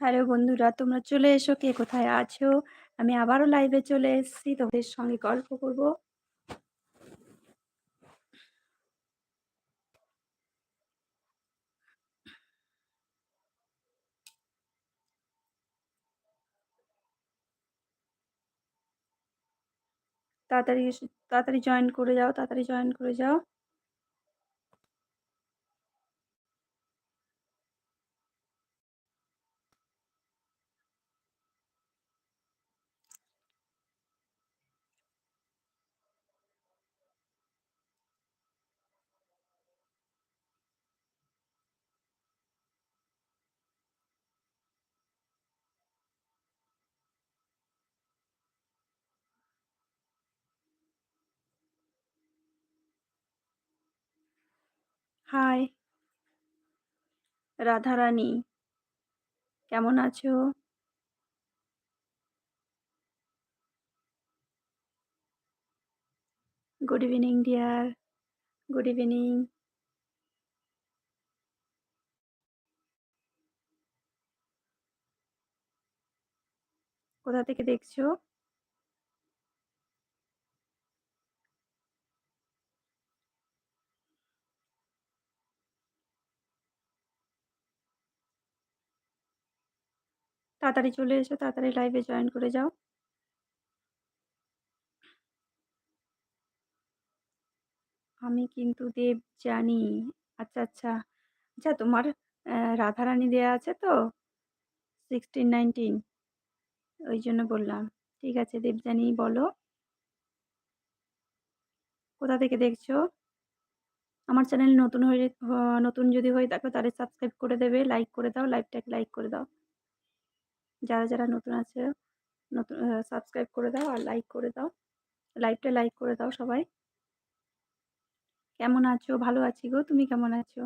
Hello বন্ধুরা, তোমরা চলে এসো কে কোথায় আছো? আমি আবারও লাইভে চলে এসেছি, তোমাদের সঙ্গে গল্প করব। তাড়াতাড়ি তাড়াতাড়ি জয়েন করে যাও, তাড়াতাড়ি জয়েন করে যাও। হাই। রাধারানী কেমন আছো? Good evening dear good evening কোথা থেকে দেখছ? তাড়াতাড়ি চলে এসো, তাড়াতাড়ি লাইভে জয়েন করে যাও। আমি কিন্তু দেব জানি। আচ্ছা আচ্ছা। আচ্ছা তোমার রাধারানী দেয়া আছে তো? সিক্সটিন নাইনটিন ওই জন্য বললাম। ঠিক আছে দেবজানি বলো। কোথা থেকে দেখছ? আমার চ্যানেল নতুন হয়ে, নতুন যদি হয়ে থাকো তাহলে সাবস্ক্রাইব করে দেবে লাইক করে দাও লাইভটাকে লাইক করে দাও। যারা যারা নতুন আছে, নতুন সাবস্ক্রাইব করে দাও আর লাইক করে দাও। লাইভটা লাইক করে দাও সবাই। কেমন আছো? ভালো আছি গো। তুমি কেমন আছো?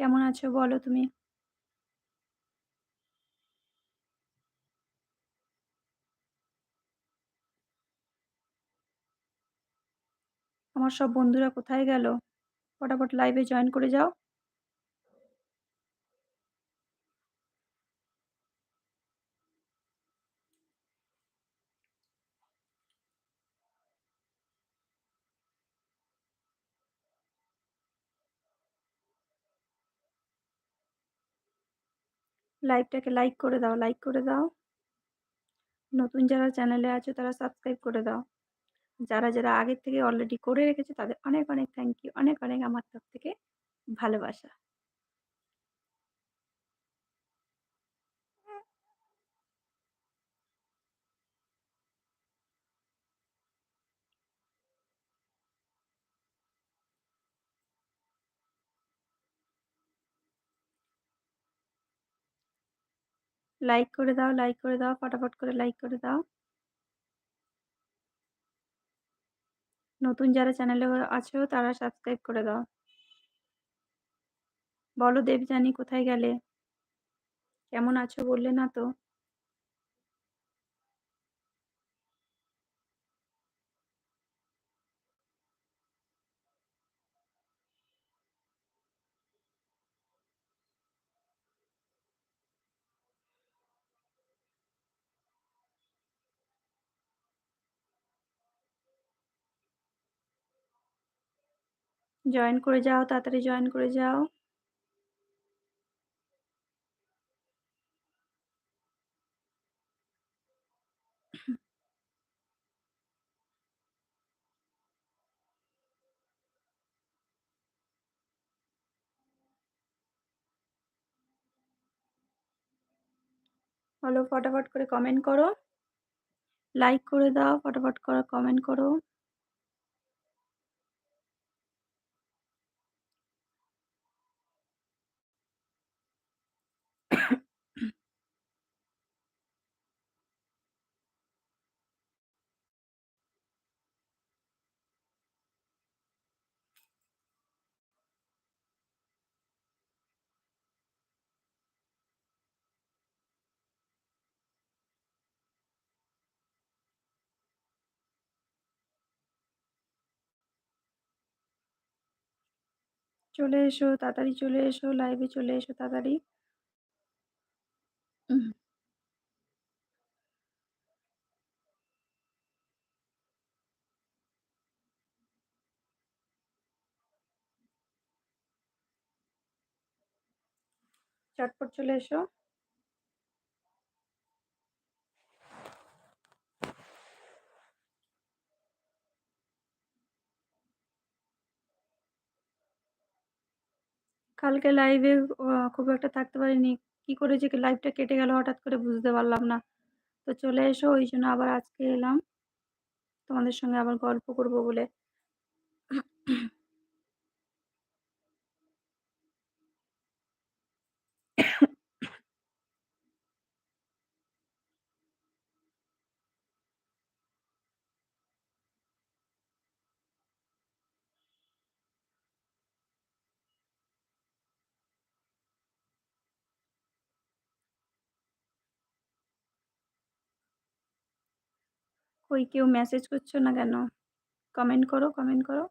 কেমন আছো বলো তুমি? আমার সব বন্ধুরা কোথায় গেল? ফটাফট লাইভে জয়েন করে যাও। লাইভটাকে লাইক করে দাও, লাইক করে দাও। নতুন যারা চ্যানেলে আছো তারা সাবস্ক্রাইব করে দাও। যারা যারা আগের থেকে অলরেডি করে রেখেছে তাদের অনেক অনেক থ্যাংক ইউ অনেক অনেক আমার তরফ থেকে ভালোবাসা। লাইক করে দাও লাইক করে দাও, ফটাফট করে লাইক করে দাও। নতুন যারা চ্যানেলে আছো, তারা সাবস্ক্রাইব করে দাও। বলো দেবযানী, কোথায় গেলে? কেমন আছো বললে না তো? জয়েন করে যাও, তাড়াতাড়ি জয়েন করে যাও। বলো ফটাফট করে কমেন্ট করো। লাইক করে দাও, ফটাফট করে কমেন্ট করো। চলে এসো, তাড়াতাড়ি চলে এসো, লাইভে চলে এসো তাড়াতাড়ি। চটপট চলে এসো। কালকে লাইভে খুব একটা থাকতে পারিনি। কি করে যে লাইভটা কেটে গেল হঠাৎ করে বুঝতে পারলাম না। তো চলে এসো, ওই জন্য আবার আজকে এলাম। তোমাদের সঙ্গে আবার গল্প করব বলে। কই কেউ মেসেজ করছ না কেন? কমেন্ট করো, কমেন্ট করো।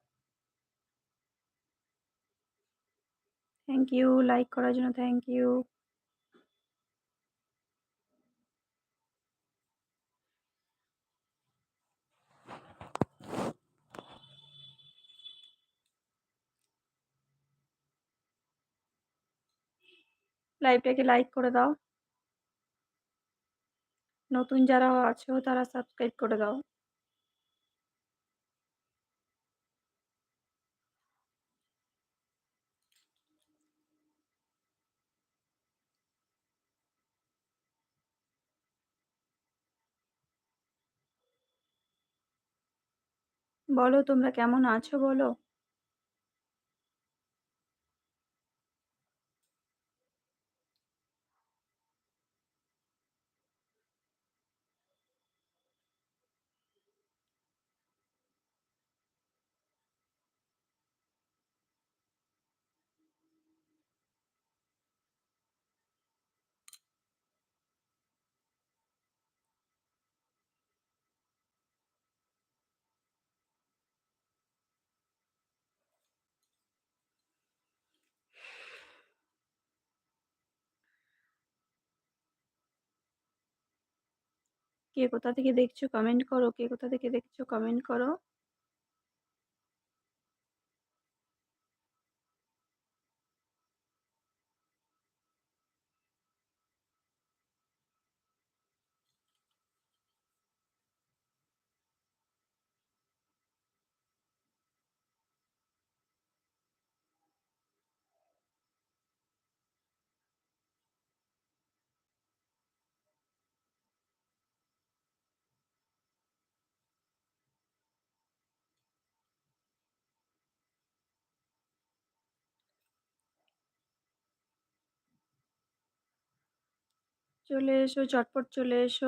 Thank you. লাইক করার জন্য থ্যাংক ইউ। লাইভটাকে লাইক করে দাও। নতুন যারা আছো তারা সাবস্ক্রাইব করে দাও। বলো তোমরা কেমন আছো বলো? কে কোথা থেকে দেখছ কমেন্ট করো। কে কোথা থেকে দেখছ কমেন্ট করো। চলে এসো, চটপট চলে এসো।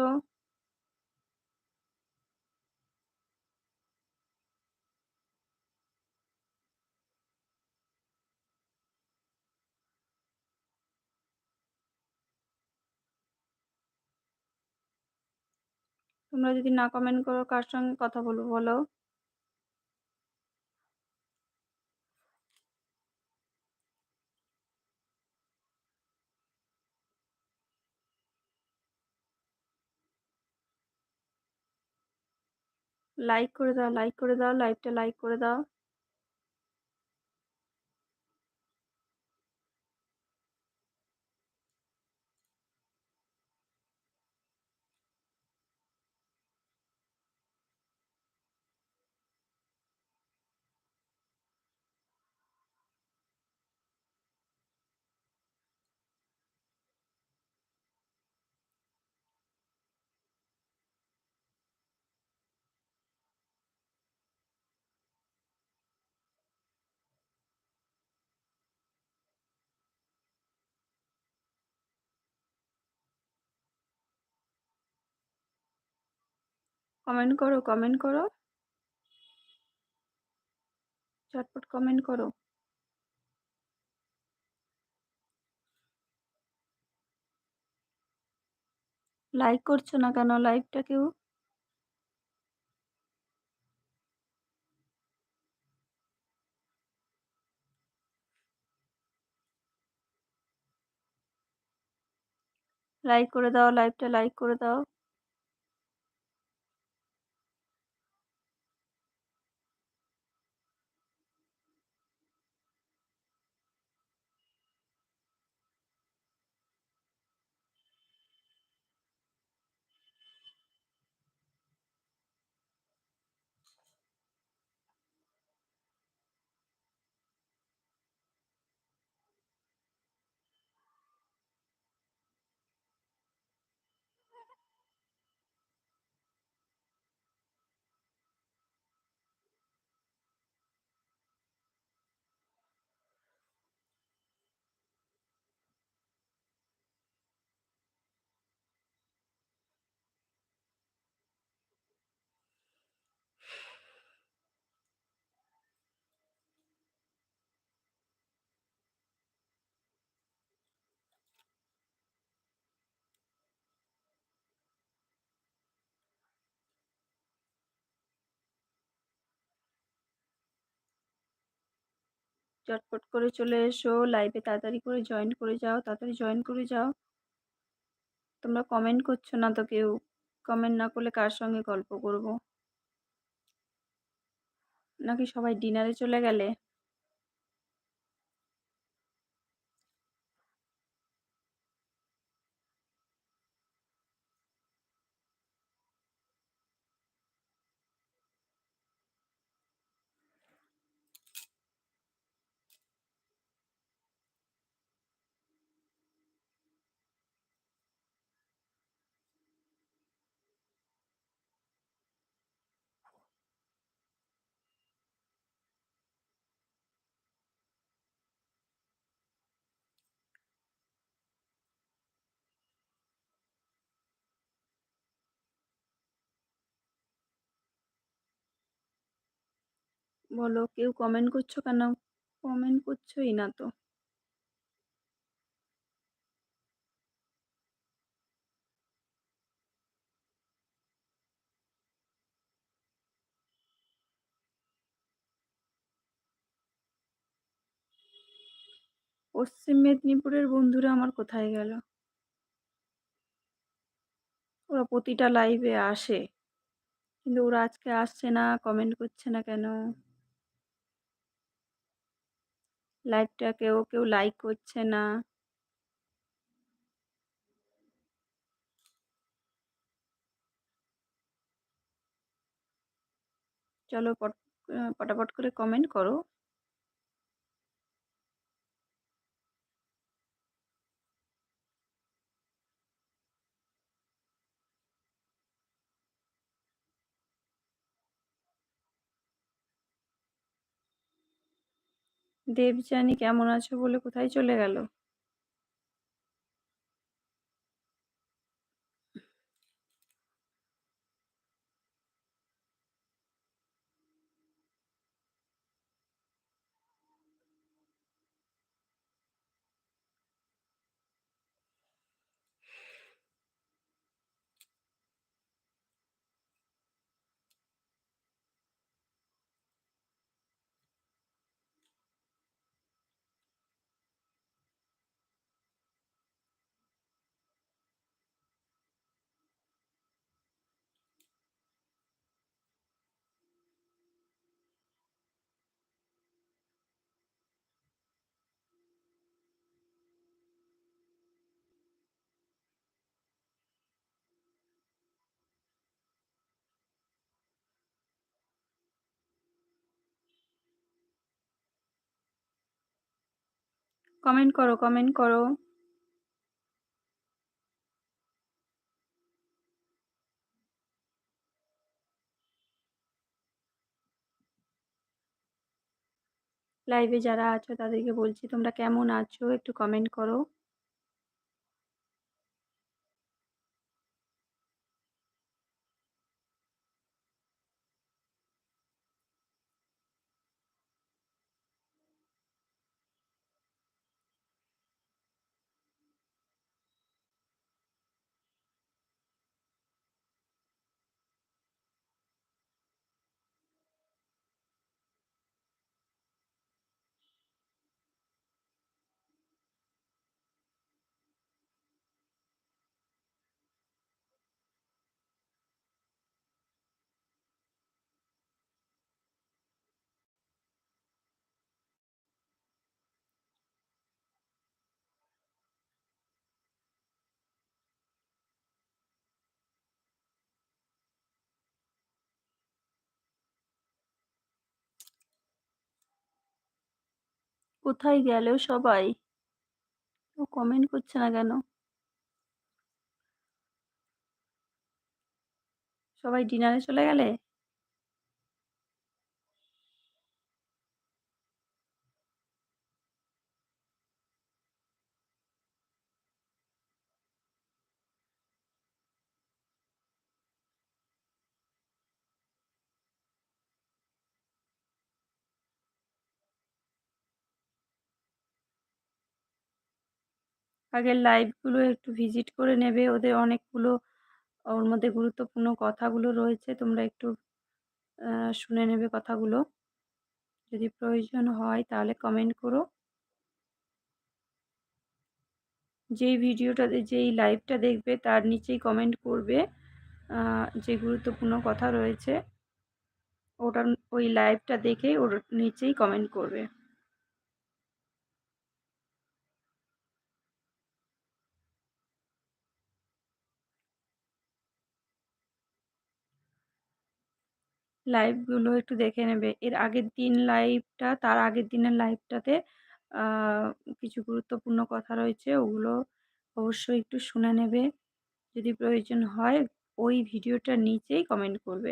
তোমরা যদি না কমেন্ট করো কার সঙ্গে কথা বলব বলো? লাইক করে দাও, লাইক করে দাও, লাইভটা লাইক করে দাও। কমেন্ট করো কমেন্ট করো। চটপট কমেন্ট করো। লাইক করছ না কেন? লাইভটা কেউ? লাইক করে দাও লাইভটা লাইক করে দাও। চটপট করে চলে এসো লাইভে তাড়াতাড়ি করে জয়েন করে যাও, তাড়াতাড়ি জয়েন করে যাও। তোমরা কমেন্ট করছ না তো কেউ? কমেন্ট না করলে কার সঙ্গে গল্প করব? নাকি সবাই ডিনারে চলে গেলে? বলো, কেউ কমেন্ট করছ কেন? কমেন্ট করছোই না তো। পশ্চিম মেদিনীপুরের বন্ধুরা আমার কোথায় গেল? ওরা প্রতিটা লাইভে আসে, কিন্তু ওরা আজকে আসছে না কমেন্ট করছে না কেন? লাইভটা কেউ কেউ লাইক করছে না। চলো পট পটাপট করে কমেন্ট করো। দেবযানী কেমন আছো বলে কোথায় চলে গেল? কমেন্ট করো কমেন্ট করো। লাইভে যারা আছো তাদেরকে বলছি, তোমরা কেমন আছো একটু কমেন্ট করো। কোথায় গেল সবাই? ও কমেন্ট করছে না কেন? সবাই ডিনারে চলে গেলে? আগের লাইভগুলো একটু ভিজিট করে নেবে। ওদের অনেকগুলো, ওর মধ্যে গুরুত্বপূর্ণ কথাগুলো রয়েছে। তোমরা একটু শুনে নেবে কথাগুলো। যদি প্রয়োজন হয় তাহলে কমেন্ট করো। যেই ভিডিওটাতে যেই লাইভটা দেখবে তার নিচেই কমেন্ট করবে যে গুরুত্বপূর্ণ কথা রয়েছে ওটার, ওই লাইভটা দেখে ওর নিচেই কমেন্ট করবে। লাইভগুলো একটু দেখে নেবে। এর আগের দিন লাইভটা তার আগের দিনের লাইভটাতে কিছু গুরুত্বপূর্ণ কথা রয়েছে, ওগুলো অবশ্যই একটু শুনে নেবে। যদি প্রয়োজন হয়, ওই ভিডিওটার নিচেই কমেন্ট করবে।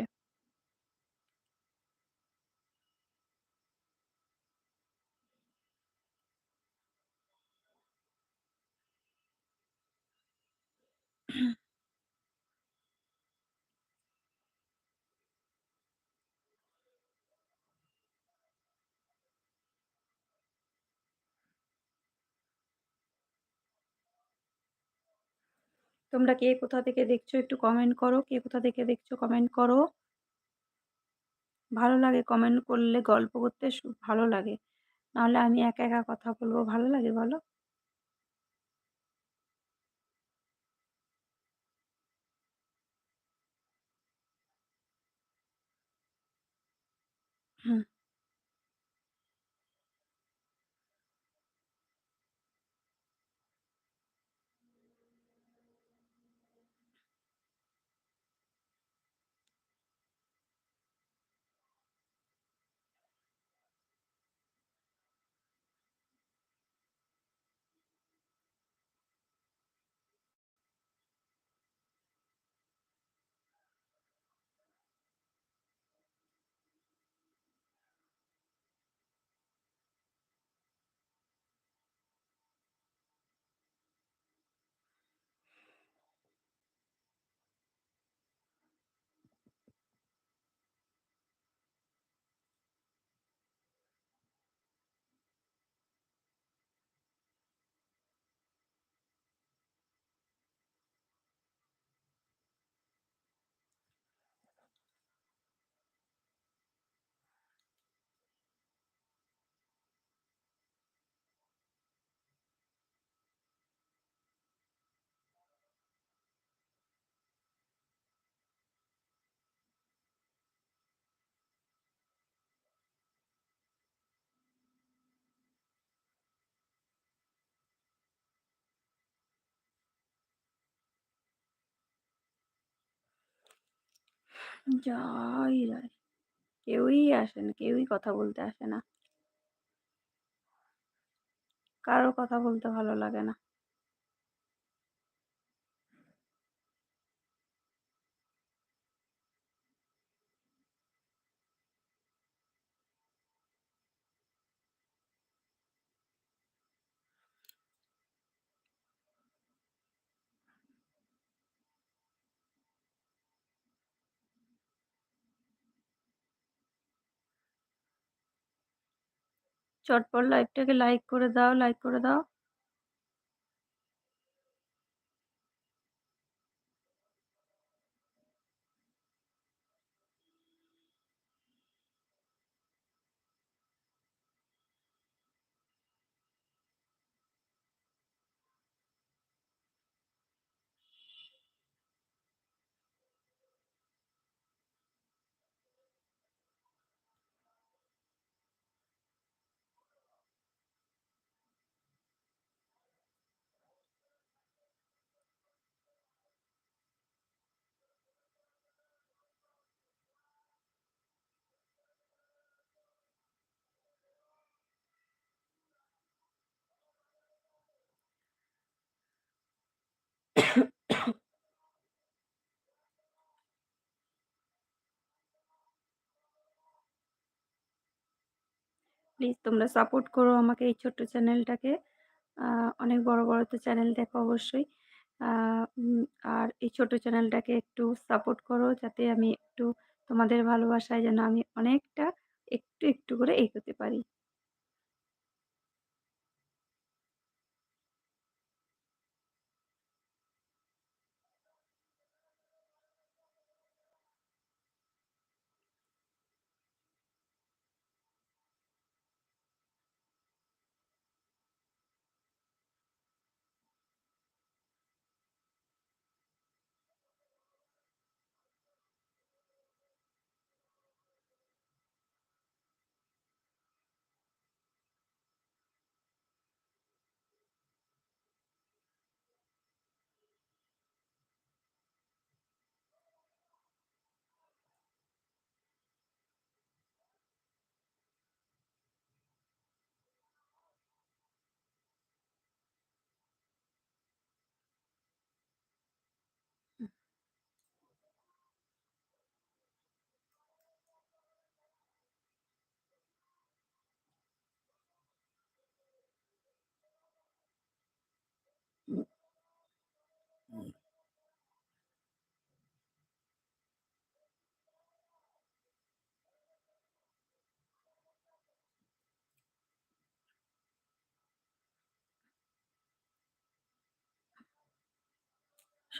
তোমরা কে কোথা থেকে দেখছ একটু কমেন্ট করো। কে কোথা থেকে দেখছ কমেন্ট করো। ভালো লাগে কমেন্ট করলে গল্প করতে ভালো লাগে। নাহলে আমি একা, একা কথা বলব ভালো লাগে বলো? হুম। যাই যায়। কেউই আসে না। কেউই কথা বলতে আসে না। কারও কথা বলতে ভালো লাগে না। চটপট লাইভটাকে লাইক করে দাও, লাইক করে দাও। প্লিজ তোমরা সাপোর্ট করো আমাকে এই ছোট্ট চ্যানেলটাকে। অনেক বড়, বড় তো চ্যানেল দেখো অবশ্যই। আর এই ছোট চ্যানেলটাকে একটু সাপোর্ট করো যাতে আমি একটু তোমাদের ভালোবাসায় যেন আমি অনেকটা একটু, একটু করে এগোতে পারি।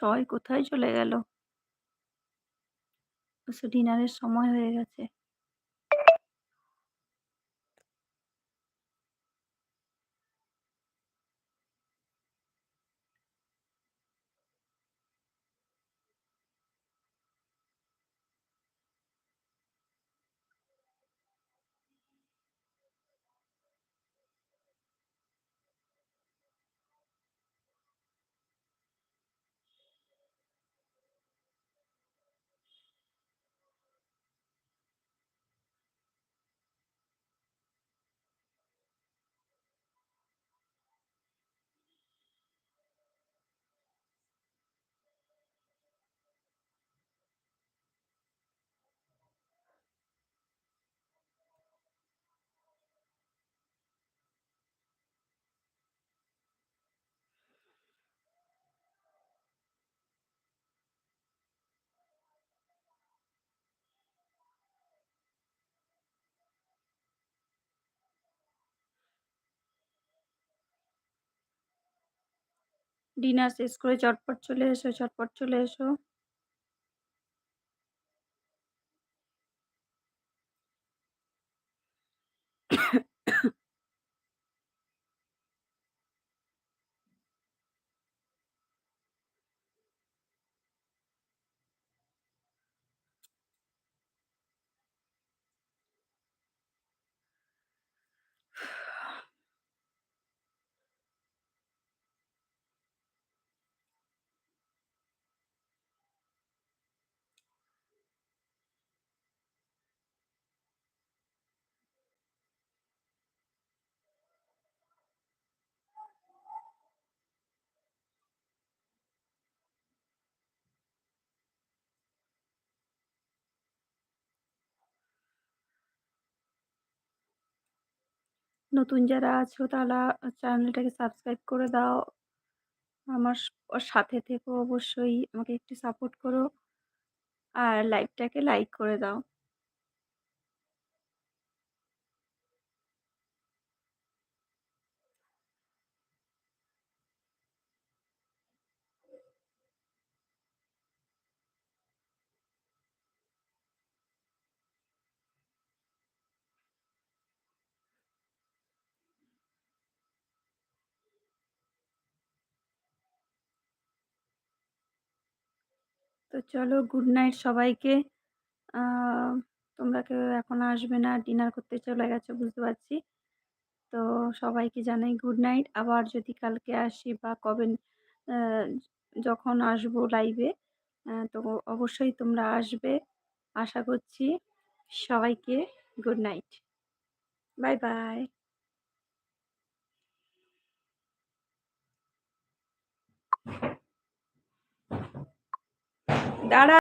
সবাই কোথায় চলে গেল? ডিনারের সময় হয়ে গেছে। ডিনার শেষ করে চটপট চলে এসো, চটপট চলে এসো। নতুন যারা আছো, তারা চ্যানেলটাকে সাবস্ক্রাইব করে দাও। আমার সাথে থেকো অবশ্যই। আমাকে একটু সাপোর্ট করো। আর লাইভটাকে লাইক করে দাও। তো চলো গুড নাইট সবাইকে। তোমরা কেউ এখন আসবে না। ডিনার করতে চলে গেছো বুঝতে পারছি। তো সবাইকে জানাই গুড নাইট। আবার যদি কালকে আসি বা কবে যখন আসব লাইভে তো অবশ্যই তোমরা আসবে। আশা করছি। সবাইকে good night. Bye, bye. that